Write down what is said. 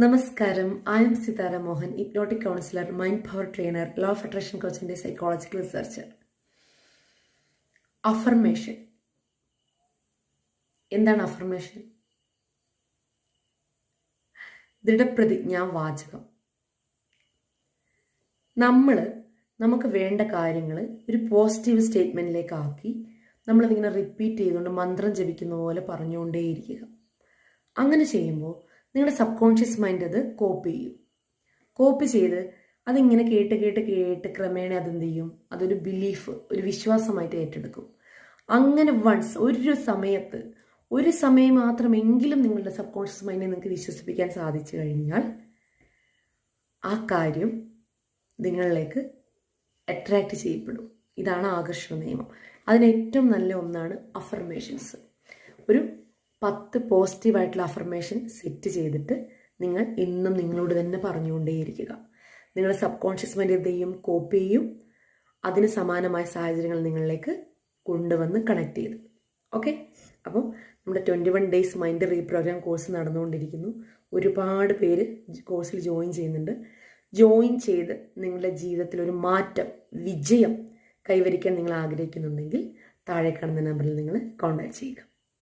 നമസ്കാരം. I am Sithara Mohan hypnotic counsellor mind power trainer law of attraction കോച്ചിന്റെ psychological researcher affirmation എന്താണ് affirmation ദൃഢപ്രതിജ്ഞാ വാചകം. നമ്മൾ നമുക്ക് വേണ്ട കാര്യങ്ങൾ ഒരു പോസിറ്റീവ് സ്റ്റേറ്റ്മെന്റിലേക്ക് ആക്കി നമ്മളിതിങ്ങനെ റിപ്പീറ്റ് ചെയ്തുകൊണ്ട് മന്ത്രം ജപിക്കുന്ന പോലെ പറഞ്ഞുകൊണ്ടേയിരിക്കുക. അങ്ങനെ ചെയ്യുമ്പോൾ നിങ്ങളുടെ സബ് കോൺഷ്യസ് മൈൻഡ് അത് കോപ്പി ചെയ്യും. കോപ്പി ചെയ്ത് അതിങ്ങനെ കേട്ട് കേട്ട് കേട്ട് ക്രമേണ അതെന്ത് ചെയ്യും അതൊരു ബിലീഫ് ഒരു വിശ്വാസമായിട്ട് ഏറ്റെടുക്കും. അങ്ങനെ വൺസ് ഒരു സമയത്ത് ഒരു സമയം മാത്രമെങ്കിലും നിങ്ങളുടെ സബ് കോൺഷ്യസ് മൈൻഡിനെ നിങ്ങൾക്ക് വിശ്വസിപ്പിക്കാൻ സാധിച്ചു കഴിഞ്ഞാൽ ആ കാര്യം നിങ്ങളിലേക്ക് അട്രാക്റ്റ് ചെയ്യപ്പെടും. ഇതാണ് ആകർഷണ നിയമം. അതിന് ഏറ്റവും നല്ല ഒന്നാണ് അഫർമേഷൻസ് ഒരു പത്ത് പോസിറ്റീവായിട്ടുള്ള അഫർമേഷൻ സെറ്റ് ചെയ്തിട്ട് നിങ്ങൾ എന്നും നിങ്ങളോട് തന്നെ പറഞ്ഞുകൊണ്ടേയിരിക്കുക. നിങ്ങളുടെ സബ് കോൺഷ്യസ് മൈൻഡ് എന്ത് ചെയ്യും? കോപ്പി ചെയ്യും. അതിന് സമാനമായ സാഹചര്യങ്ങൾ നിങ്ങളിലേക്ക് കൊണ്ടുവന്ന് കണക്ട് ചെയ്ത് ഓക്കെ അപ്പം നമ്മുടെ twenty one days mind reprogram course നടന്നുകൊണ്ടിരിക്കുന്നു. ഒരുപാട് പേര് കോഴ്സിൽ ജോയിൻ ചെയ്യുന്നുണ്ട്. ജോയിൻ ചെയ്ത് നിങ്ങളുടെ ജീവിതത്തിൽ ഒരു മാറ്റം വിജയം കൈവരിക്കാൻ നിങ്ങൾ ആഗ്രഹിക്കുന്നുണ്ടെങ്കിൽ താഴെ കാണുന്ന നമ്പറിൽ നിങ്ങൾ കോൺടാക്ട് ചെയ്യുക.